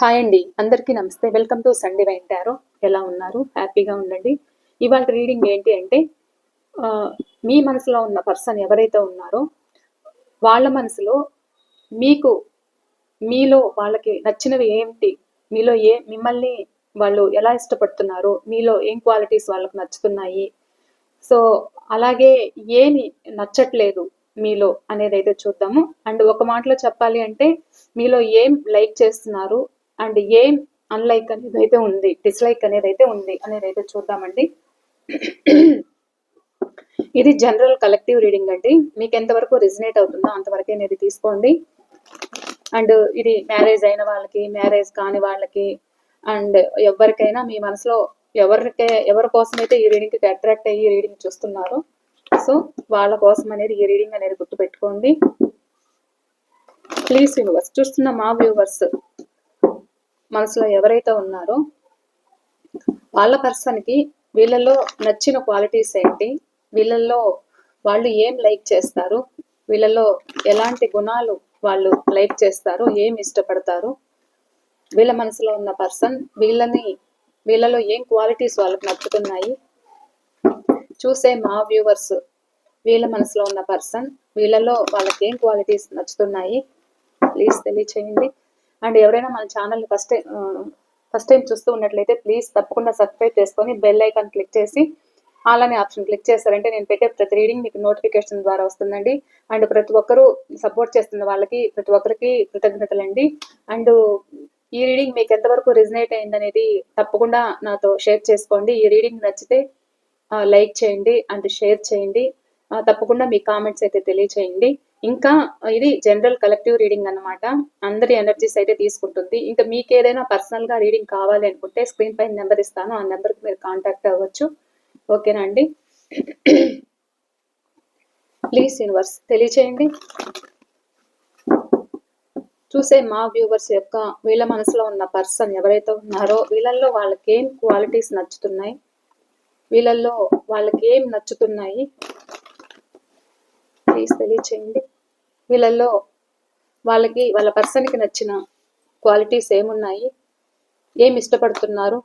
Hi అండి అందరికీ నమస్తే. వెల్కమ్ టు సండే వెంటారో ఎలా ఉన్నారు? హ్యాపీగా ఉండండి. ఇవాళ రీడింగ్ ఏంటి అంటే మీ మనసులో ఉన్న పర్సన్ ఎవరైతే ఉన్నారో వాళ్ళ మనసులో మీకు మీలో వాళ్ళకి నచ్చినవి ఏంటి? మీలో ఏ మిమ్మల్ని వాళ్ళు ఎలా ఇష్టపడుతున్నారు మీలో ఏం క్వాలిటీస్ వాళ్ళకి నచ్చుతున్నాయి? సో అలాగే ఏమి నచ్చట్లేదు మీలో అనేది అయితే చూద్దాము. అండ్ ఒక మాటలో చెప్పాలి అంటే మీలో ఏం లైక్ చేస్తున్నారు? అండ్ ఏం అన్లైక్ అనేది అయితే ఉంది డిస్లైక్ అనేది అయితే ఉంది అనేది అయితే చూద్దామండి. ఇది జనరల్ కలెక్టివ్ రీడింగ్ అండి. మీకు ఎంతవరకు రిజనేట్ అవుతుందో అంతవరకే అనేది తీసుకోండి. అండ్ ఇది మ్యారేజ్ అయిన వాళ్ళకి మ్యారేజ్ కాని వాళ్ళకి అండ్ ఎవరికైనా మీ మనసులో ఎవరికే ఎవరి కోసం అయితే ఈ రీడింగ్కి అట్రాక్ట్ అయ్యి ఈ రీడింగ్ చూస్తున్నారో సో వాళ్ళ కోసం అనేది ఈ రీడింగ్ అనేది గుర్తుపెట్టుకోండి. ప్లీజ్ యూనివర్స్ చూస్తున్న మా వ్యూవర్స్ మనసులో ఎవరైతే ఉన్నారో వాళ్ళ పర్సన్కి వీళ్ళలో నచ్చిన క్వాలిటీస్ ఏంటి? వీళ్ళల్లో వాళ్ళు ఏం లైక్ చేస్తారు? వీళ్ళలో ఎలాంటి గుణాలు వాళ్ళు లైక్ చేస్తారు? ఏం ఇష్టపడతారు? వీళ్ళ మనసులో ఉన్న పర్సన్ వీళ్ళని వీళ్ళలో ఏం క్వాలిటీస్ వాళ్ళకి నచ్చుతున్నాయి? చూసే మా వ్యూవర్స్ వీళ్ళ మనసులో ఉన్న పర్సన్ వీళ్ళలో వాళ్ళకి ఏం క్వాలిటీస్ నచ్చుతున్నాయి? ప్లీజ్ తెలియచేయండి. అండ్ ఎవరైనా మన ఛానల్ ఫస్ట్ ఫస్ట్ టైం చూస్తూ ఉన్నట్లయితే ప్లీజ్ తప్పకుండా సబ్స్క్రైబ్ చేసుకొని బెల్ ఐకాన్ క్లిక్ చేసి ఆల్ అనే ఆప్షన్ క్లిక్ చేస్తారంటే నేను పెట్టే ప్రతి రీడింగ్ మీకు నోటిఫికేషన్ ద్వారా వస్తుందండి. అండ్ ప్రతి ఒక్కరూ సపోర్ట్ చేస్తున్న వాళ్ళకి ప్రతి ఒక్కరికి కృతజ్ఞతలండి అండ్. ఈ రీడింగ్ మీకు ఎంతవరకు రిజనేట్ అయిందనేది తప్పకుండా నాతో షేర్ చేసుకోండి. ఈ రీడింగ్ నచ్చితే లైక్ చేయండి అండ్ షేర్ చేయండి. తప్పకుండా మీ కామెంట్స్ అయితే తెలియచేయండి. ఇంకా ఇది జనరల్ కలెక్టివ్ రీడింగ్ అన్నమాట. అందరి ఎనర్జీస్ అయితే తీసుకుంటుంది. ఇంకా మీకు ఏదైనా పర్సనల్గా రీడింగ్ కావాలి అనుకుంటే స్క్రీన్ పైన నెంబర్ ఇస్తాను. ఆ నెంబర్కి మీరు కాంటాక్ట్ అవ్వచ్చు. ఓకేనా అండి? ప్లీజ్ యూనివర్స్ తెలియచేయండి. చూసే మా వ్యూవర్స్ యొక్క వీళ్ళ మనసులో ఉన్న పర్సన్ ఎవరైతే ఉన్నారో వీళ్ళల్లో వాళ్ళకి ఏం క్వాలిటీస్ నచ్చుతున్నాయి? వీళ్ళల్లో వాళ్ళకి ఏం నచ్చుతున్నాయి? ప్లీజ్ తెలియచేయండి. వీళ్ళల్లో వాళ్ళకి వాళ్ళ పర్సన్కి నచ్చిన క్వాలిటీస్ ఏమున్నాయి? ఏం ఇష్టపడుతున్నారు?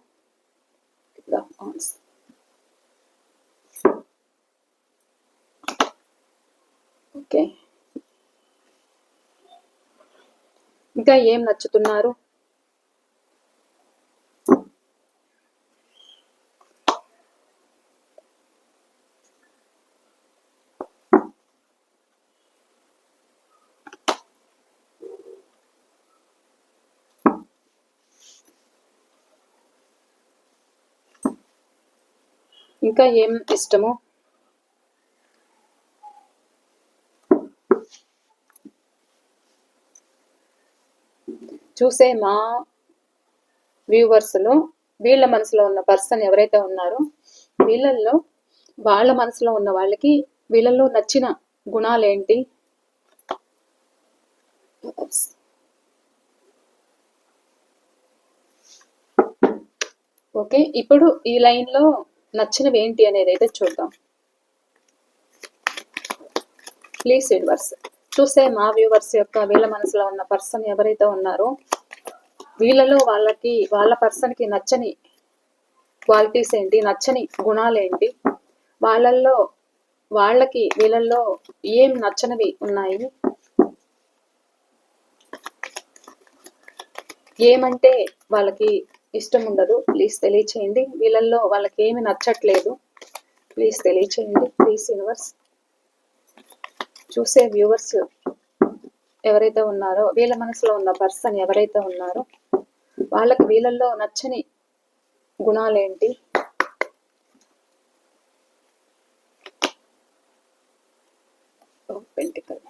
ఓకే. ఇంకా ఏం నచ్చుతున్నారు? ఇంకా ఏం ఇష్టము? చూసే మా వ్యూవర్స్లో వీళ్ళ మనసులో ఉన్న పర్సన్ ఎవరైతే ఉన్నారో వీళ్ళల్లో వాళ్ళ మనసులో ఉన్న వాళ్ళకి వీళ్ళల్లో నచ్చిన గుణాలు ఏంటి ఓకే ఇప్పుడు ఈ లైన్లో నచ్చినవి ఏంటి అనేది అయితే చూద్దాం ప్లీజ్ యూనివర్స్ చూసే మా వ్యూవర్స్ యొక్క వీళ్ళ మనసులో ఉన్న పర్సన్ ఎవరైతే ఉన్నారో వీళ్ళలో వాళ్ళకి వాళ్ళ పర్సన్కి నచ్చని క్వాలిటీస్ ఏంటి నచ్చని గుణాలు ఏంటి వాళ్ళల్లో వాళ్ళకి వీళ్ళల్లో ఏం నచ్చనివి ఉన్నాయి? ఏమంటే వాళ్ళకి ఇష్టం ఉండదు ప్లీజ్ తెలియచేయండి. వీళ్ళల్లో వాళ్ళకి ఏమి నచ్చట్లేదు. ప్లీజ్ తెలియచేయండి. ప్లీజ్ యూనివర్స్ చూసే వ్యూవర్స్ ఎవరైతే ఉన్నారో వీళ్ళ మనసులో ఉన్న పర్సన్ ఎవరైతే ఉన్నారో వాళ్ళకి వీళ్ళల్లో నచ్చని గుణాలేంటి? Pentacle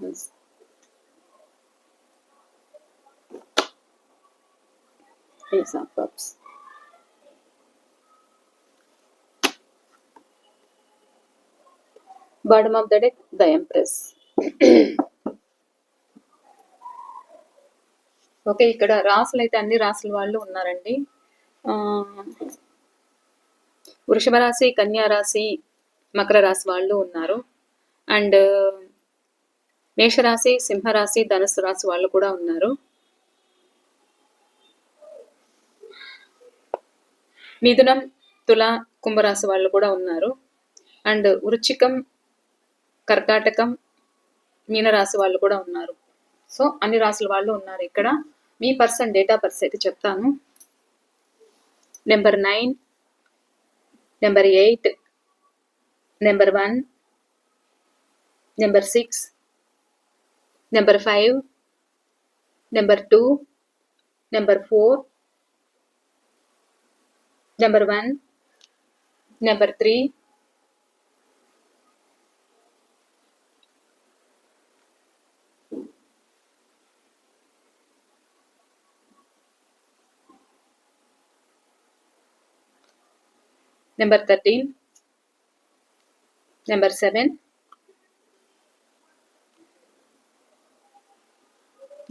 this. Here's our pups. Bottom of the deck, the Empress. Okay ఇక్కడ రాసులు అయితే అన్ని రాసుల వాళ్ళు ఉన్నారండి వృషభ రాశి కన్యా రాశి మకర రాశి వాళ్ళు ఉన్నారు అండ్ మేషరాశి సింహరాశి ధనుసు రాశి వాళ్ళు కూడా ఉన్నారు. మిథునం తుల కుంభరాశి వాళ్ళు కూడా ఉన్నారు. అండ్ వృచ్చికం కర్కాటకం మీనరాశి వాళ్ళు కూడా ఉన్నారు. సో అన్ని రాసుల వాళ్ళు ఉన్నారు ఇక్కడ. మీ పర్సన్ డేట్ పర్స్ అయితే చెప్తాను. Number nine number eight number one number six number 5 number 2 number 4 number 1 number 3 number 13 number 7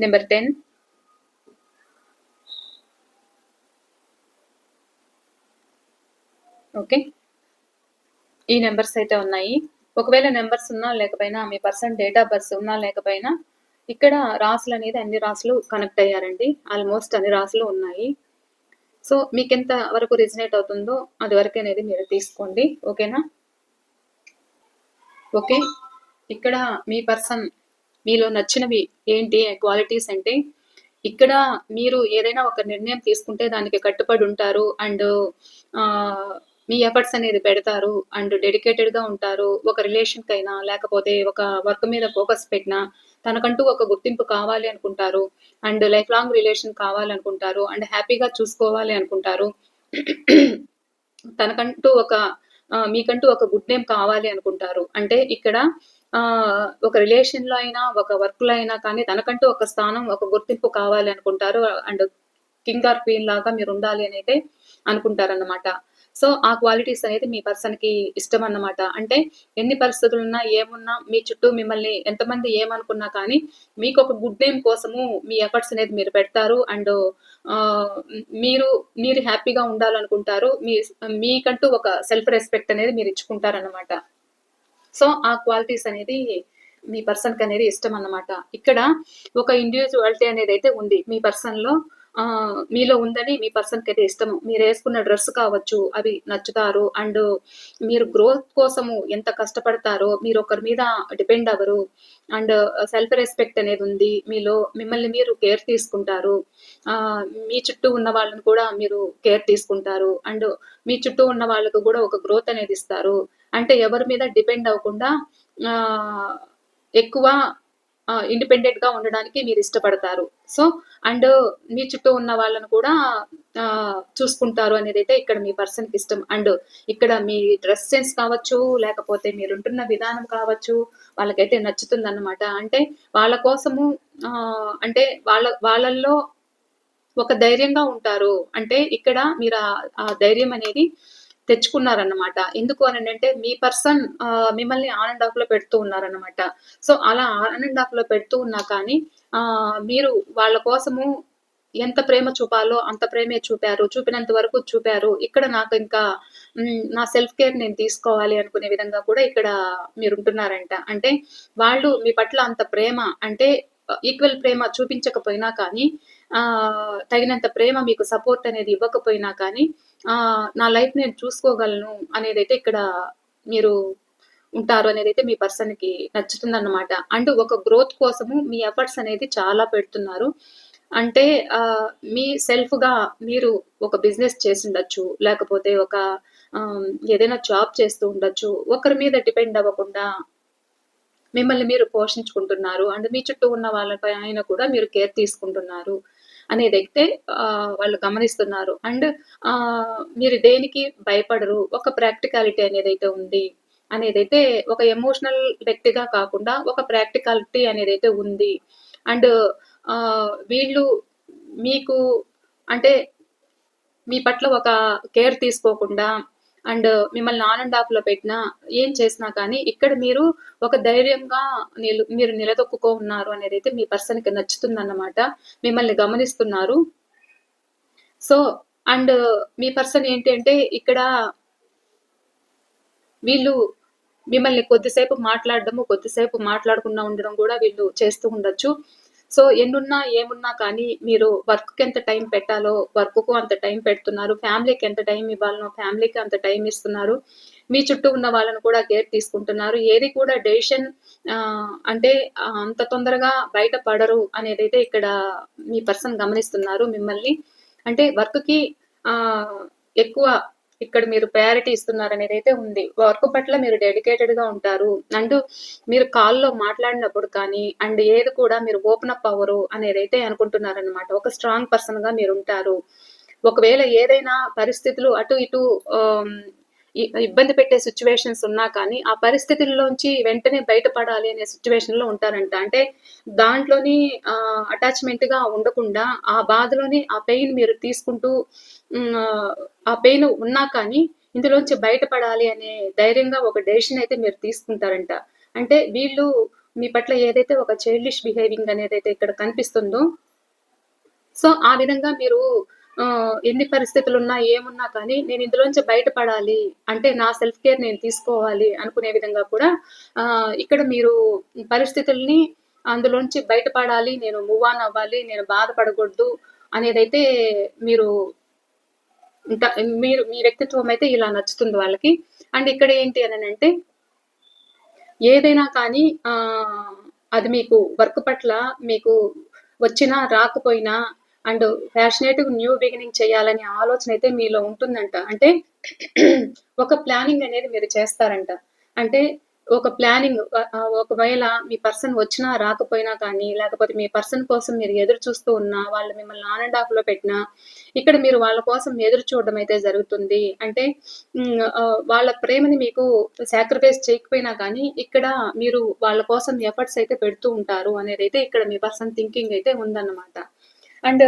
number ten okay ఈ నెంబర్స్ అయితే ఉన్నాయి. ఒకవేళ నెంబర్స్ ఉన్నా లేకపోయినా మీ పర్సన్ డేట్ ఆఫ్ బర్త్ ఉన్నా లేకపోయినా ఇక్కడ రాసులు అనేది అన్ని రాసులు కనెక్ట్ అయ్యారండి. ఆల్మోస్ట్ అన్ని రాసులు ఉన్నాయి. సో మీకు ఎంత వరకు రిజనేట్ అవుతుందో అది వరకు అనేది మీరు తీసుకోండి. ఓకేనా ఓకే ఇక్కడ మీ పర్సన్ మీలో నచ్చినవి ఏంటి? క్వాలిటీస్ అంటే ఇక్కడ మీరు ఏదైనా ఒక నిర్ణయం తీసుకుంటే దానికి కట్టుబడి ఉంటారు అండ్ మీ ఎఫర్ట్స్ అనేది పెడతారు అండ్ డెడికేటెడ్గా ఉంటారు. ఒక రిలేషన్కి అయినా లేకపోతే ఒక వర్క్ మీద ఫోకస్ పెట్టినా తనకంటూ ఒక గుర్తింపు కావాలి అనుకుంటారు అండ్ లైఫ్ లాంగ్ రిలేషన్ కావాలనుకుంటారు అండ్ హ్యాపీగా చూసుకోవాలి అనుకుంటారు. తనకంటూ ఒక మీకంటూ ఒక గుడ్ నేమ్ కావాలి అనుకుంటారు. అంటే ఇక్కడ ఒక రిలేషన్లో అయినా ఒక వర్క్లో అయినా కానీ తనకంటూ ఒక స్థానం ఒక గుర్తింపు కావాలి అనుకుంటారు. అండ్ కింగ్ ఆర్ క్వీన్ లాగా మీరు ఉండాలి అని అయితే అనుకుంటారన్నమాట. సో ఆ క్వాలిటీస్ అనేది మీ పర్సన్కి ఇష్టం అన్నమాట. అంటే ఎన్ని పరిస్థితులు ఉన్నా ఏమున్నా మీ చుట్టూ మిమ్మల్ని ఎంతమంది ఏమనుకున్నా కానీ మీకు ఒక గుడ్ నేమ్ కోసము మీ ఎఫర్ట్స్ అనేది మీరు పెడతారు. అండ్ మీరు మీరు హ్యాపీగా ఉండాలనుకుంటారు. మీ మీకంటూ ఒక సెల్ఫ్ రెస్పెక్ట్ అనేది మీరు ఇచ్చుకుంటారన్నమాట. సో ఆ క్వాలిటీస్ అనేది మీ పర్సన్కి అనేది ఇష్టం అన్నమాట. ఇక్కడ ఒక ఇండివిజువాలిటీ అనేది అయితే ఉంది. మీ పర్సన్లో ఆ, మీలో ఉందని మీ పర్సన్కి అయితే ఇష్టము. మీరు వేసుకున్న డ్రెస్ కావచ్చు అవి నచ్చుతారు. అండ్ మీరు గ్రోత్ కోసము ఎంత కష్టపడతారో మీరు ఒకరి మీద డిపెండ్ అవ్వరు. అండ్ సెల్ఫ్ రెస్పెక్ట్ అనేది ఉంది. మీలో మిమ్మల్ని మీరు కేర్ తీసుకుంటారు. ఆ, మీ చుట్టూ ఉన్న వాళ్ళని కూడా మీరు కేర్ తీసుకుంటారు. అండ్ మీ చుట్టూ ఉన్న వాళ్ళకు కూడా ఒక గ్రోత్ అనేది ఇస్తారు. అంటే ఎవరి మీద డిపెండ్ అవ్వకుండా ఎక్కువ ఇండిపెండెంట్గా ఉండడానికి మీరు ఇష్టపడతారు. సో అండ్ మీ చుట్టూ ఉన్న వాళ్ళను కూడా చూసుకుంటారు అనేది అయితే ఇక్కడ మీ పర్సన్కి ఇష్టం. అండ్ ఇక్కడ మీ డ్రెస్ సెన్స్ కావచ్చు లేకపోతే మీరు ఉంటున్న విధానం కావచ్చు వాళ్ళకైతే నచ్చుతుంది అనమాట అంటే వాళ్ళ కోసము ఆ, అంటే వాళ్ళ వాళ్ళల్లో ఒక ధైర్యంగా ఉంటారు. అంటే ఇక్కడ మీరు ఆ ధైర్యం అనేది తెచ్చుకున్నారన్నమాట. ఎందుకు అని అంటే మీ పర్సన్ మిమ్మల్ని ఆన్ అండ్ ఆఫ్లో పెడుతూ ఉన్నారన్నమాట. సో అలా ఆన్ అండ్ ఆఫ్లో పెడుతూ ఉన్నా కానీ ఆ, మీరు వాళ్ళ కోసము ఎంత ప్రేమ చూపాలో అంత ప్రేమే చూపారు. చూపినంత వరకు చూపారు. ఇక్కడ నాకు ఇంకా నా సెల్ఫ్ కేర్ నేను తీసుకోవాలి అనుకునే విధంగా కూడా ఇక్కడ మీరు ఉంటున్నారంట. అంటే వాళ్ళు మీ పట్ల అంత ప్రేమ అంటే ఈక్వల్ ప్రేమ చూపించకపోయినా కానీ తగినంత ప్రేమ మీకు సపోర్ట్ అనేది ఇవ్వకపోయినా కానీ ఆ నా లైఫ్ నేను చూసుకోగలను అనేది అయితే ఇక్కడ మీరు ఉంటారు అనేది అయితే మీ పర్సన్కి నచ్చుతుంది అనమాట అండ్ ఒక గ్రోత్ కోసము మీ ఎఫర్ట్స్ అనేది చాలా పెడుతున్నారు. అంటే ఆ, మీ సెల్ఫ్గా మీరు ఒక బిజినెస్ చేసి ఉండొచ్చు లేకపోతే ఒక ఏదైనా జాబ్ చేస్తూ ఉండొచ్చు ఒకరి మీద డిపెండ్ అవ్వకుండా మిమ్మల్ని మీరు పోషించుకుంటున్నారు. అండ్ మీ చుట్టూ ఉన్న వాళ్ళపై ఆయన కూడా మీరు కేర్ తీసుకుంటున్నారు. అనేది అయితే వాళ్ళు గమనిస్తున్నారు. అండ్ ఆ, మీరు దేనికి భయపడరు? ఒక ప్రాక్టికాలిటీ అనేది అయితే ఉంది అనేది అయితే ఒక ఎమోషనల్ వ్యక్తిగా కాకుండా ఒక ప్రాక్టికాలిటీ అనేది అయితే ఉంది. అండ్ ఆ, వీళ్ళు మీకు అంటే మీ పట్ల ఒక కేర్ తీసుకోకుండా అండ్ మిమ్మల్ని ఆన్ అండ్లో పెట్టినా ఏం చేసినా కానీ ఇక్కడ మీరు ఒక ధైర్యంగా నిలు మీరు నిలదొక్కుకో ఉన్నారు అనేది అయితే మీ పర్సన్కి నచ్చుతుంది అన్నమాట మిమ్మల్ని గమనిస్తున్నారు. సో అండ్ మీ పర్సన్ ఏంటి అంటే ఇక్కడ వీళ్ళు మిమ్మల్ని కొద్దిసేపు మాట్లాడడము కొద్దిసేపు మాట్లాడకుండా ఉండడం కూడా వీళ్ళు చేస్తూ ఉండొచ్చు. సో ఎన్నున్నా ఏమున్నా కానీ మీరు వర్క్కి ఎంత టైం పెట్టాలో వర్క్కు అంత టైం పెడుతున్నారు ఫ్యామిలీకి ఎంత టైం ఇవ్వాలనో ఫ్యామిలీకి అంత టైం ఇస్తున్నారు మీ చుట్టూ ఉన్న వాళ్ళను కూడా కేర్ తీసుకుంటున్నారు. ఏది కూడా డెసిషన్ అంటే అంత తొందరగా బయట పడరు అనేది అయితే ఇక్కడ మీ పర్సన్ గమనిస్తున్నారు మిమ్మల్ని. అంటే వర్క్కి ఎక్కువ ఇక్కడ మీరు ప్రయారిటీ ఇస్తున్నారు అనేది అయితే ఉంది. వర్క్ పట్ల మీరు డెడికేటెడ్గా ఉంటారు. అండ్ మీరు కాల్లో మాట్లాడినప్పుడు కానీ అండ్ ఏది కూడా మీరు ఓపెన్ అప్ అవ్వరు అనేది అయితే అనుకుంటున్నారనమాట ఒక స్ట్రాంగ్ పర్సన్గా మీరు ఉంటారు. ఒకవేళ ఏదైనా పరిస్థితులు అటు ఇటు ఇబ్బంది పెట్టే సిచ్యువేషన్స్ ఉన్నా కానీ ఆ పరిస్థితుల్లోంచి వెంటనే బయటపడాలి అనే సిచ్యువేషన్లో ఉంటారంట. అంటే దాంట్లోని అటాచ్మెంట్గా ఉండకుండా ఆ బాధలోని ఆ పెయిన్ మీరు తీసుకుంటూ ఆ పెయిన్ ఉన్నా కానీ ఇందులోంచి బయటపడాలి అనే ధైర్యంగా ఒక డెసిషన్ అయితే మీరు తీసుకుంటారంట. అంటే వీళ్ళు మీ పట్ల ఏదైతే ఒక చైల్డిష్ బిహేవింగ్ అనేది అయితే ఇక్కడ కనిపిస్తుందో సో ఆ విధంగా మీరు ఎన్ని పరిస్థితులు ఉన్నా ఏమున్నా కానీ నేను ఇందులోంచి బయటపడాలి అంటే నా సెల్ఫ్ కేర్ నేను తీసుకోవాలి అనుకునే విధంగా కూడా ఆ, ఇక్కడ మీరు పరిస్థితుల్ని అందులోంచి బయటపడాలి నేను మూవ్ ఆన్ అవ్వాలి నేను బాధపడకూడదు అనేదైతే మీరు మీరు మీ వ్యక్తిత్వం అయితే ఇలా నచ్చుతుంది వాళ్ళకి. అండ్ ఇక్కడ ఏంటి అని అంటే ఏదైనా కానీ ఆ, అది మీకు వర్క్ పట్ల మీకు వచ్చినా రాకపోయినా అండ్ ప్యాషనేట్ న్యూ బిగినింగ్ చేయాలనే ఆలోచన అయితే మీలో ఉంటుందంట. అంటే ఒక ప్లానింగ్ అనేది మీరు చేస్తారంట. అంటే ఒక ప్లానింగ్ ఒకవేళ మీ పర్సన్ వచ్చినా రాకపోయినా కానీ లేకపోతే మీ పర్సన్ కోసం మీరు ఎదురు చూస్తూ ఉన్నా వాళ్ళు మిమ్మల్ని ఆన్ అండ్ ఆఫ్లో పెట్టినా ఇక్కడ మీరు వాళ్ళ కోసం ఎదురు చూడడం అయితే జరుగుతుంది. అంటే వాళ్ళ ప్రేమని మీకు సాక్రిఫైస్ చేయకపోయినా కానీ ఇక్కడ మీరు వాళ్ళ కోసం ఎఫర్ట్స్ అయితే పెడుతూ ఉంటారు అనేది అయితే ఇక్కడ మీ పర్సన్ థింకింగ్ అయితే ఉందన్నమాట. అండ్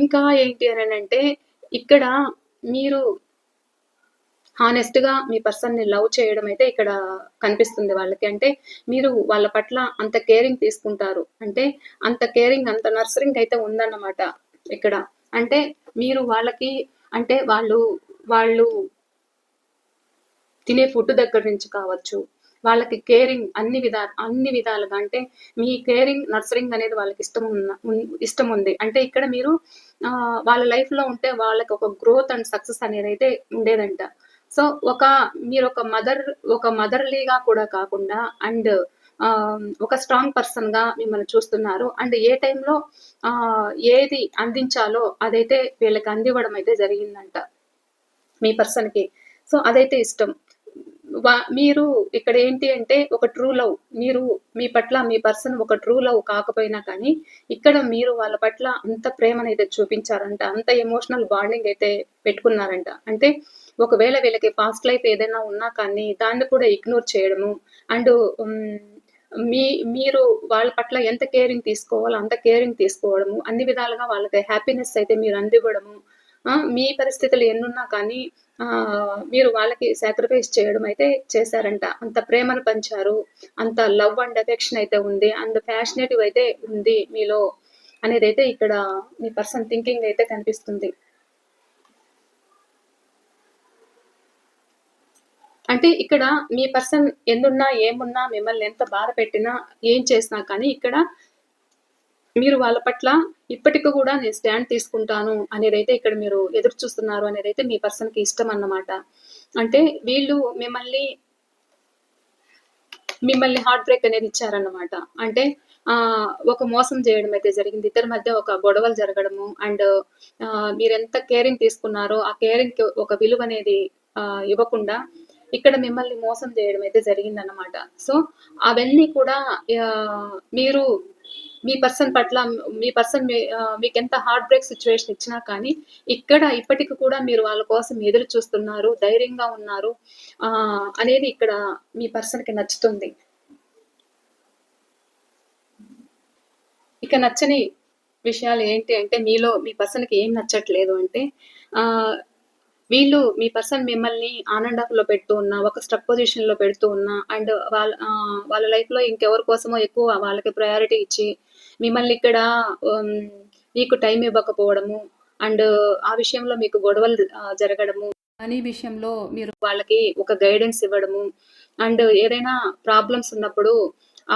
ఇంకా ఏంటి అని అంటే ఇక్కడ మీరు హానెస్ట్గా మీ పర్సన్ని లవ్ చేయడం అయితే ఇక్కడ కనిపిస్తుంది వాళ్ళకి. అంటే మీరు వాళ్ళ పట్ల అంత కేరింగ్ తీసుకుంటారు. అంటే అంత కేరింగ్ అంత నర్సరింగ్ అయితే ఉందన్నమాట ఇక్కడ. అంటే మీరు వాళ్ళకి అంటే వాళ్ళు వాళ్ళు తినే ఫుడ్ దగ్గర నుంచి కావచ్చు వాళ్ళకి కేరింగ్ అన్ని విధా అన్ని విధాలుగా అంటే మీ కేరింగ్ నర్సరింగ్ అనేది వాళ్ళకి ఇష్టం ఉన్న ఇష్టం ఉంది. అంటే ఇక్కడ మీరు ఆ, వాళ్ళ లైఫ్లో ఉంటే వాళ్ళకి ఒక గ్రోత్ అండ్ సక్సెస్ అనేది అయితే ఉండేదంట. సో ఒక మీరు ఒక మదర్ ఒక మదర్లీగా కూడా కాకుండా అండ్ ఒక స్ట్రాంగ్ పర్సన్గా మిమ్మల్ని చూస్తున్నారు. అండ్ ఏ టైంలో ఏది అందించాలో అదైతే వీళ్ళకి అందివ్వడం అయితే జరిగిందంట మీ పర్సన్కి సో అదైతే ఇష్టం. మీరు ఇక్కడ ఏంటి అంటే ఒక ట్రూ లవ్ మీరు మీ పట్ల మీ పర్సన్ ఒక ట్రూ లవ్ కాకపోయినా కానీ ఇక్కడ మీరు వాళ్ళ పట్ల అంత ప్రేమనైతే చూపించారంట. అంత ఎమోషనల్ బాండింగ్ అయితే పెట్టుకున్నారంట. అంటే ఒకవేళ వీళ్ళకి పాస్ట్ లైఫ్ ఏదైనా ఉన్నా కానీ దాన్ని కూడా ఇగ్నోర్ చేయడము. అండ్ మీ మీరు వాళ్ళ పట్ల ఎంత కేరింగ్ తీసుకోవాలో అంత కేరింగ్ తీసుకోవడము. అన్ని విధాలుగా వాళ్ళకి హ్యాపీనెస్ అయితే మీరు అందివ్వడము. మీ పరిస్థితులు ఎన్నున్నా కానీ మీరు వాళ్ళకి సాక్రిఫైస్ చేయడం అయితే చేశారంట. అంత ప్రేమను పంచారు. అంత లవ్ అండ్ అఫెక్షన్ అయితే ఉంది. అంత ఫ్యాషనేటివ్ అయితే ఉంది మీలో అనేది అయితే ఇక్కడ మీ పర్సన్ థింకింగ్ అయితే కనిపిస్తుంది. అంటే ఇక్కడ మీ పర్సన్ ఎన్నున్నా ఏమున్నా మిమ్మల్ని ఎంత బాధ పెట్టినా ఏం చేసినా కానీ ఇక్కడ మీరు వాళ్ళ పట్ల ఇప్పటికి కూడా నేను స్టాండ్ తీసుకుంటాను అనేది అయితే ఇక్కడ మీరు ఎదురు చూస్తున్నారు అనేది అయితే మీ పర్సన్కి ఇష్టం అన్నమాట. అంటే వీళ్ళు మిమ్మల్ని మిమ్మల్ని హార్ట్ బ్రేక్ అనేది ఇచ్చారన్నమాట. అంటే ఆ ఒక మోసం చేయడం అయితే జరిగింది. ఇద్దరి మధ్య ఒక గొడవలు జరగడము అండ్ మీరు ఎంత కేరింగ్ తీసుకున్నారో ఆ కేరింగ్కి ఒక విలువ అనేది ఇవ్వకుండా ఇక్కడ మిమ్మల్ని మోసం చేయడం అయితే జరిగిందన్నమాట. సో అవన్నీ కూడా మీరు మీ పర్సన్ పట్ల మీ పర్సన్ మీకు ఎంత హార్ట్ బ్రేక్ సిచ్యువేషన్ ఇచ్చినా కానీ ఇక్కడ ఇప్పటికి కూడా మీరు వాళ్ళ కోసం ఎదురు చూస్తున్నారు ధైర్యంగా ఉన్నారు అనేది ఇక్కడ మీ పర్సన్కి నచ్చుతుంది. ఇక నచ్చని విషయాలు ఏంటి అంటే మీలో మీ పర్సన్కి ఏం నచ్చట్లేదు అంటే వీళ్ళు మీ పర్సన్ మిమ్మల్ని ఆన్ అండ్ పెడుతూ ఉన్నా ఒక స్ట్రక్ పొజిషన్లో పెడుతూ ఉన్నా అండ్ వాళ్ళ వాళ్ళ లైఫ్లో ఇంకెవరి కోసమో ఎక్కువ వాళ్ళకి ప్రయారిటీ ఇచ్చి మిమ్మల్ని ఇక్కడ మీకు టైం ఇవ్వకపోవడము అండ్ ఆ విషయంలో మీకు గొడవలు జరగడము. మనీ విషయంలో మీరు వాళ్ళకి ఒక గైడెన్స్ ఇవ్వడము. అండ్ ఏదైనా ప్రాబ్లమ్స్ ఉన్నప్పుడు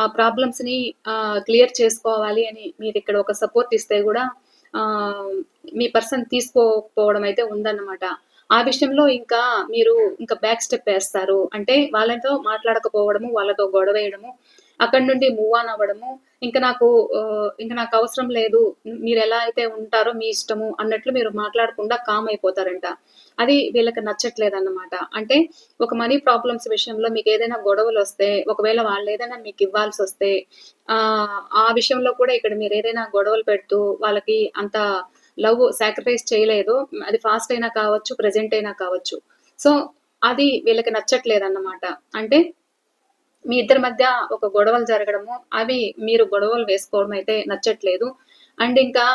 ఆ ప్రాబ్లమ్స్ని క్లియర్ చేసుకోవాలి అని మీరు ఇక్కడ ఒక సపోర్ట్ ఇస్తే కూడా మీ పర్సన్ తీసుకోకపోవడం అయితే ఉందన్నమాట. ఆ విషయంలో ఇంకా మీరు ఇంకా బ్యాక్ స్టెప్ వేస్తారు. అంటే వాళ్ళతో మాట్లాడకపోవడము వాళ్ళతో గొడవ వేయడము అక్కడ నుండి మూవ్ ఆన్ అవ్వడము ఇంకా నాకు ఇంకా నాకు అవసరం లేదు మీరు ఎలా అయితే ఉంటారో మీ ఇష్టము అన్నట్లు మీరు మాట్లాడకుండా కామ్ అయిపోతారంట. అది వీళ్ళకి నచ్చట్లేదు అన్నమాట అంటే ఒక మనీ ప్రాబ్లమ్స్ విషయంలో మీకు ఏదైనా గొడవలు వస్తే ఒకవేళ వాళ్ళు ఏదైనా మీకు ఇవ్వాల్సి వస్తే ఆ విషయంలో కూడా ఇక్కడ మీరు ఏదైనా గొడవలు పెడుతూ వాళ్ళకి అంత లవ్ సాక్రిఫైస్ చేయలేదు. అది ఫాస్ట్ అయినా కావచ్చు ప్రజెంట్ అయినా కావచ్చు. సో అది వీళ్ళకి నచ్చట్లేదు అన్నమాట అంటే మీ ఇద్దరి మధ్య ఒక గొడవలు జరగడము అవి మీరు గొడవలు వేసుకోవడం అయితే నచ్చట్లేదు. అండ్ ఇంకా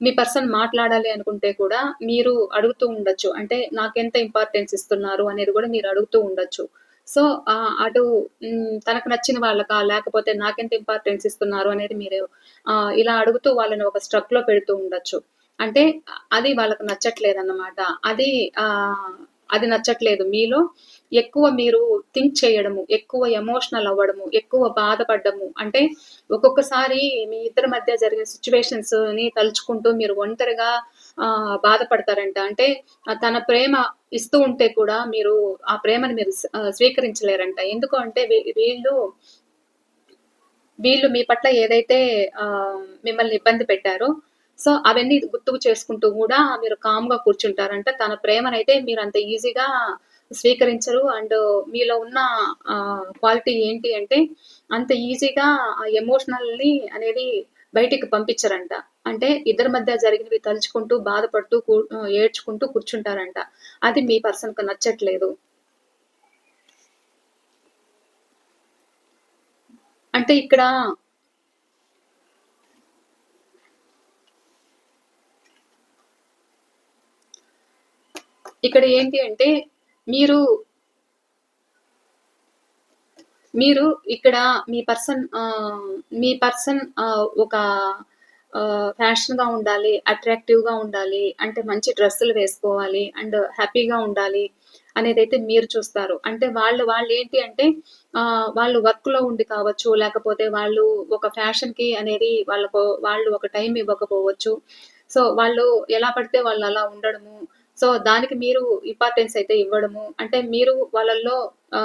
మీ పర్సన్ మాట్లాడాలి అనుకుంటే కూడా మీరు అడుగుతూ ఉండొచ్చు. అంటే నాకెంత ఇంపార్టెన్స్ ఇస్తున్నారు అనేది కూడా మీరు అడుగుతూ ఉండొచ్చు. సో అటు తనకు నచ్చిన వాళ్ళకా లేకపోతే నాకెంత ఇంపార్టెన్స్ ఇస్తున్నారు అనేది మీరు ఆ, ఇలా అడుగుతూ వాళ్ళని ఒక స్ట్రక్లో పెడుతూ ఉండొచ్చు. అంటే అది వాళ్ళకి నచ్చట్లేదు అన్నమాట అది ఆ అది నచ్చట్లేదు. మీలో ఎక్కువ మీరు థింక్ చేయడము ఎక్కువ ఎమోషనల్ అవ్వడము ఎక్కువ బాధపడము అంటే ఒక్కొక్కసారి మీ ఇద్దరి మధ్య జరిగిన సిచ్యువేషన్స్ని తలుచుకుంటూ మీరు ఒంటరిగా ఆ, బాధపడతారంట. అంటే తన ప్రేమ ఇస్తూ ఉంటే కూడా మీరు ఆ ప్రేమను మీరు స్వీకరించలేరంట. ఎందుకు అంటే వీళ్ళు వీళ్ళు మీ పట్ల ఏదైతే మిమ్మల్ని ఇబ్బంది పెట్టారో సో అవన్నీ గుర్తుకు చేసుకుంటూ కూడా మీరు కామ్గా కూర్చుంటారంట. తన ప్రేమనైతే మీరు అంత ఈజీగా స్వీకరించరు. అండ్ మీలో ఉన్న క్వాలిటీ ఏంటి అంటే అంత ఈజీగా ఆ ఎమోషనల్ని అనేది బయటికి పంపించరంట. అంటే ఇద్దరి మధ్య జరిగినవి తలుచుకుంటూ బాధపడుతూ ఏడ్చుకుంటూ కూర్చుంటారంట. అది మీ పర్సన్కు నచ్చట్లేదు. అంటే ఇక్కడ ఇక్కడ ఏంటి అంటే మీరు మీరు ఇక్కడ మీ పర్సన్ మీ పర్సన్ ఒక ఫ్యాషన్గా ఉండాలి అట్రాక్టివ్గా ఉండాలి అంటే మంచి డ్రెస్సులు వేసుకోవాలి అండ్ హ్యాపీగా ఉండాలి అనేది అయితే మీరు చూస్తారు. అంటే వాళ్ళు వాళ్ళు ఏంటి అంటే వాళ్ళు వర్క్లో ఉండి కావచ్చు లేకపోతే వాళ్ళు ఒక ఫ్యాషన్కి అనేది వాళ్ళకు వాళ్ళు ఒక టైం ఇవ్వకపోవచ్చు. సో వాళ్ళు ఎలా పడితే వాళ్ళు అలా ఉండడము సో దానికి మీరు ఇంపార్టెన్స్ అయితే ఇవ్వడము. అంటే మీరు వాళ్ళల్లో ఆ,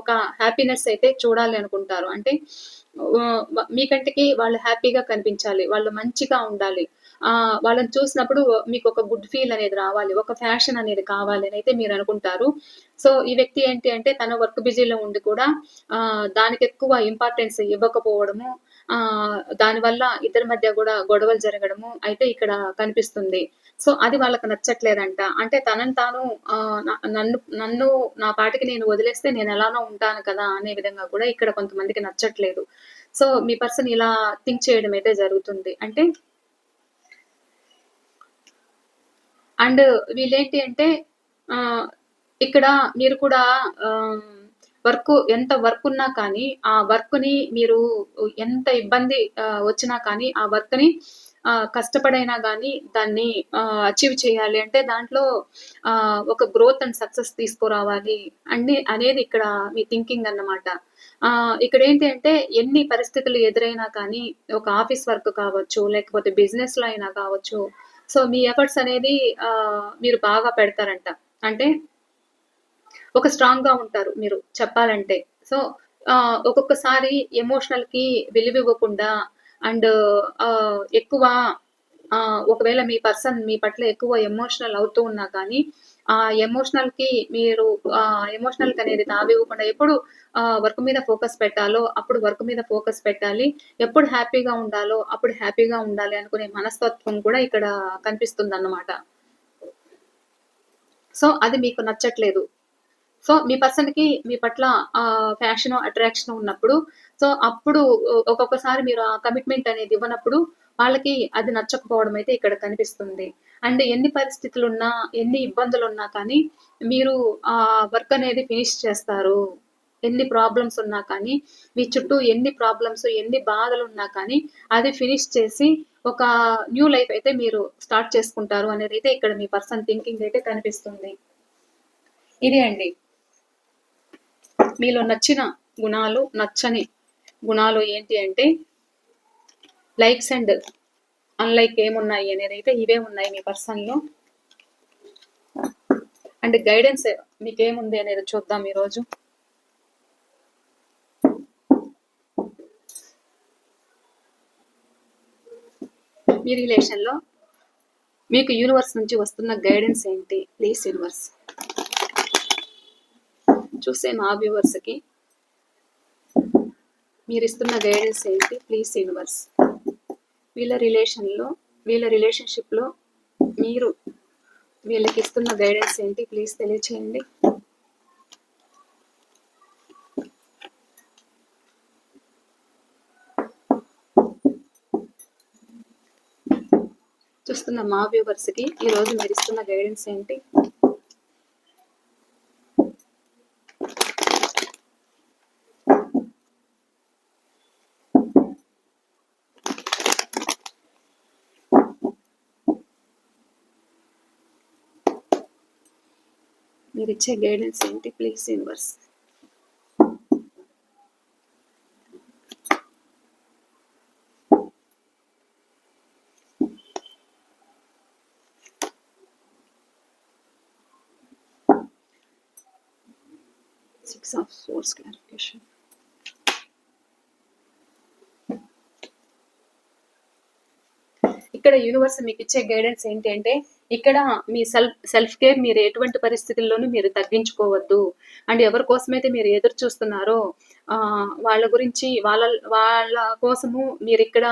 ఒక హ్యాపీనెస్ అయితే చూడాలి అనుకుంటారు. అంటే మీ కంటికి వాళ్ళు హ్యాపీగా కనిపించాలి. వాళ్ళు మంచిగా ఉండాలి. ఆ వాళ్ళని చూసినప్పుడు మీకు ఒక గుడ్ ఫీల్ అనేది రావాలి. ఒక ఫ్యాషన్ అనేది కావాలి అని అయితే మీరు అనుకుంటారు. సో ఈ వ్యక్తి ఏంటి అంటే తన వర్క్ బిజీలో ఉండి కూడా దానికి ఎక్కువ ఇంపార్టెన్స్ ఇవ్వకపోవడము ఆ దానివల్ల ఇద్దరి మధ్య కూడా గొడవలు జరగడము అయితే ఇక్కడ కనిపిస్తుంది. సో అది వాళ్ళకి నచ్చట్లేదంట. అంటే తనని తాను ఆ, నన్ను నన్ను నా పాటికి నేను వదిలేస్తే నేను ఎలానో ఉంటాను కదా అనే విధంగా కూడా ఇక్కడ కొంతమందికి నచ్చట్లేదు. సో మీ పర్సన్ ఇలా థింక్ చేయడం అయితే జరుగుతుంది. అంటే అండ్ వీళ్ళేంటి అంటే ఆ, ఇక్కడ మీరు కూడా వర్క్ ఎంత వర్క్ ఉన్నా కానీ ఆ వర్క్ని మీరు ఎంత ఇబ్బంది వచ్చినా కానీ ఆ వర్క్ని ఆ, కష్టపడైనా కానీ దాన్ని అచీవ్ చేయాలి. అంటే దాంట్లో ఆ, ఒక గ్రోత్ అండ్ సక్సెస్ తీసుకురావాలి అన్ని అనేది ఇక్కడ మీ థింకింగ్ అన్నమాట. ఆ, ఇక్కడ ఏంటి అంటే ఎన్ని పరిస్థితులు ఎదురైనా కానీ ఒక ఆఫీస్ వర్క్ కావచ్చు లేకపోతే బిజినెస్లో అయినా కావచ్చు. సో మీ ఎఫర్ట్స్ అనేది ఆ, మీరు బాగా పెడతారంట. అంటే ఒక స్ట్రాంగ్గా ఉంటారు మీరు చెప్పాలంటే. సో ఒక్కొక్కసారి ఎమోషనల్కి విలువివ్వకుండా అండ్ ఎక్కువ ఆ, ఒకవేళ మీ పర్సన్ మీ పట్ల ఎక్కువ ఎమోషనల్ అవుతూ ఉన్నా కానీ ఆ ఎమోషనల్కి మీరు ఆ ఎమోషనల్కి అనేది తావివ్వకుండా ఎప్పుడు వర్క్ మీద ఫోకస్ పెట్టాలో అప్పుడు వర్క్ మీద ఫోకస్ పెట్టాలి. ఎప్పుడు హ్యాపీగా ఉండాలో అప్పుడు హ్యాపీగా ఉండాలి అనుకునే మనస్తత్వం కూడా ఇక్కడ కనిపిస్తుంది అన్నమాట సో అది మీకు నచ్చట్లేదు. సో మీ పర్సన్కి మీ పట్ల ఫ్యాషన్ అట్రాక్షన్ ఉన్నప్పుడు సో అప్పుడు ఒక్కొక్కసారి మీరు ఆ కమిట్మెంట్ అనేది ఇవ్వనప్పుడు వాళ్ళకి అది నచ్చకపోవడం అయితే ఇక్కడ కనిపిస్తుంది. అండ్ ఎన్ని పరిస్థితులు ఉన్నా ఎన్ని ఇబ్బందులు ఉన్నా కానీ మీరు ఆ వర్క్ అనేది ఫినిష్ చేస్తారు. ఎన్ని ప్రాబ్లమ్స్ ఉన్నా కానీ మీ చుట్టూ ఎన్ని ప్రాబ్లమ్స్ ఎన్ని బాధలు ఉన్నా కానీ అది ఫినిష్ చేసి ఒక న్యూ లైఫ్ అయితే మీరు స్టార్ట్ చేసుకుంటారు అనేది అయితే ఇక్కడ మీ పర్సన్ థింకింగ్ అయితే కనిపిస్తుంది. ఇది అండి. మీలో నచ్చిన గుణాలు నచ్చని గుణాలు ఏంటి అంటే లైక్స్ అండ్ అన్లైక్ ఏమున్నాయి అనేది అయితే ఇవే ఉన్నాయి మీ పర్సన్లో అండ్ గైడెన్స్ మీకేముంది అనేది చూద్దాం ఈరోజు. మీ రిలేషన్లో మీకు యూనివర్స్ నుంచి వస్తున్న గైడెన్స్ ఏంటి? ప్లీజ్ యూనివర్స్ చూసే మా వ్యూవర్స్కి మీరు ఇస్తున్న గైడెన్స్ ఏంటి? ప్లీజ్ యూనివర్స్ వీళ్ళ రిలేషన్లో వీళ్ళ రిలేషన్షిప్లో మీరు వీళ్ళకి ఇస్తున్న గైడెన్స్ ఏంటి? ప్లీజ్ తెలియచేయండి. చూస్తున్న మా వ్యూవర్స్కి ఈరోజు మీరు ఇస్తున్న గైడెన్స్ ఏంటి? మీరు ఇచ్చే గైడెన్స్ ఏంటి? Please universe six of swords clarification ఇక్కడ యూనివర్స్ మీకు ఇచ్చే గైడెన్స్ ఏంటి అంటే ఇక్కడ మీ సెల్ఫ్ సెల్ఫ్ కేర్ మీరు ఎటువంటి పరిస్థితుల్లోనూ మీరు తగ్గించుకోవద్దు. అండ్ ఎవరి కోసమైతే మీరు ఎదురు చూస్తున్నారో ఆ, వాళ్ళ గురించి వాళ్ళ వాళ్ళ కోసము మీరు ఇక్కడ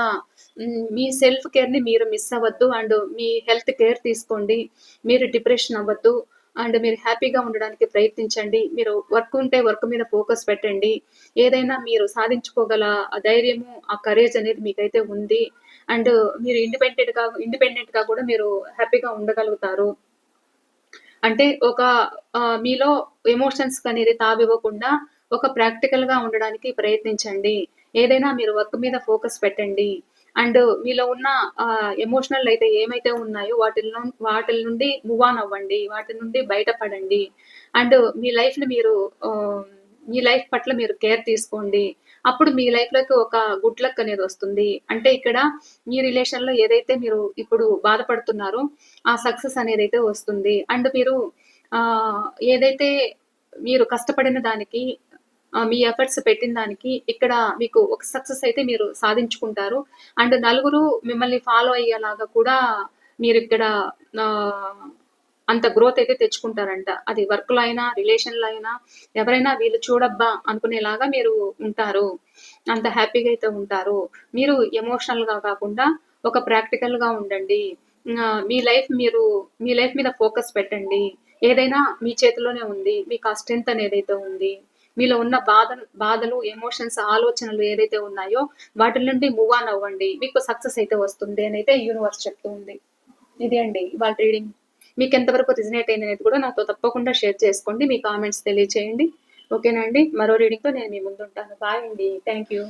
మీ సెల్ఫ్ కేర్ని మీరు మిస్ అవ్వద్దు. అండ్ మీ హెల్త్ కేర్ తీసుకోండి. మీరు డిప్రెషన్ అవ్వద్దు. అండ్ మీరు హ్యాపీగా ఉండడానికి ప్రయత్నించండి. మీరు వర్క్ ఉంటే వర్క్ మీద ఫోకస్ పెట్టండి. ఏదైనా మీరు సాధించుకోగల ఆ ధైర్యము ఆ కరేజ్ అనేది మీకైతే ఉంది. అండ్ మీరు ఇండిపెండెంట్గా ఇండిపెండెంట్గా కూడా మీరు హ్యాపీగా ఉండగలుగుతారు. అంటే ఒక మీలో ఎమోషన్స్ అనేది తావివ్వకుండా ఒక ప్రాక్టికల్గా ఉండడానికి ప్రయత్నించండి. ఏదైనా మీరు వర్క్ మీద ఫోకస్ పెట్టండి. అండ్ మీలో ఉన్న ఎమోషనల్ అయితే ఏమైతే ఉన్నాయో వాటిల్లో వాటి నుండి మూవ్ ఆన్ అవ్వండి. వాటి నుండి బయటపడండి. అండ్ మీ లైఫ్ని మీరు మీ లైఫ్ పట్ల మీరు కేర్ తీసుకోండి. అప్పుడు మీ లైఫ్లోకి ఒక గుడ్ లక్ అనేది వస్తుంది. అంటే ఇక్కడ మీ రిలేషన్లో ఏదైతే మీరు ఇప్పుడు బాధపడుతున్నారో ఆ సక్సెస్ అనేది అయితే వస్తుంది. అండ్ మీరు ఆ ఏదైతే మీరు కష్టపడిన దానికి మీ ఎఫర్ట్స్ పెట్టిన దానికి ఇక్కడ మీకు ఒక సక్సెస్ అయితే మీరు సాధించుకుంటారు. అండ్ నలుగురు మిమ్మల్ని ఫాలో అయ్యేలాగా కూడా మీరు ఇక్కడ ఆ, అంత గ్రోత్ అయితే తెచ్చుకుంటారంట. అది వర్క్లో అయినా రిలేషన్లో అయినా ఎవరైనా వీళ్ళు చూడబ్బా అనుకునేలాగా మీరు ఉంటారు. అంత హ్యాపీగా అయితే ఉంటారు. మీరు ఎమోషనల్గా కాకుండా ఒక ప్రాక్టికల్గా ఉండండి. మీ లైఫ్ మీరు మీ లైఫ్ మీద ఫోకస్ పెట్టండి. ఏదైనా మీ చేతిలోనే ఉంది మీకు ఆ స్ట్రెంత్ అనేది అయితే ఉంది మీలో ఉన్న బాధ బాధలు ఎమోషన్స్ ఆలోచనలు ఏదైతే ఉన్నాయో వాటి నుండి మూవ్ ఆన్ అవ్వండి. మీకు సక్సెస్ అయితే వస్తుంది అని అయితే యూనివర్స్ చెప్తూ ఉంది ఇది అండి వాళ్ళ రీడింగ్ మీకు ఎంతవరకు రిజనేట్ అయింది అనేది కూడా నాతో తప్పకుండా షేర్ చేసుకోండి. మీ కామెంట్స్ తెలియచేయండి. ఓకేనా అండి? మరో రీడింగ్తో నేను మీ ముందు ఉంటాను బాయ్ అండి. Thank you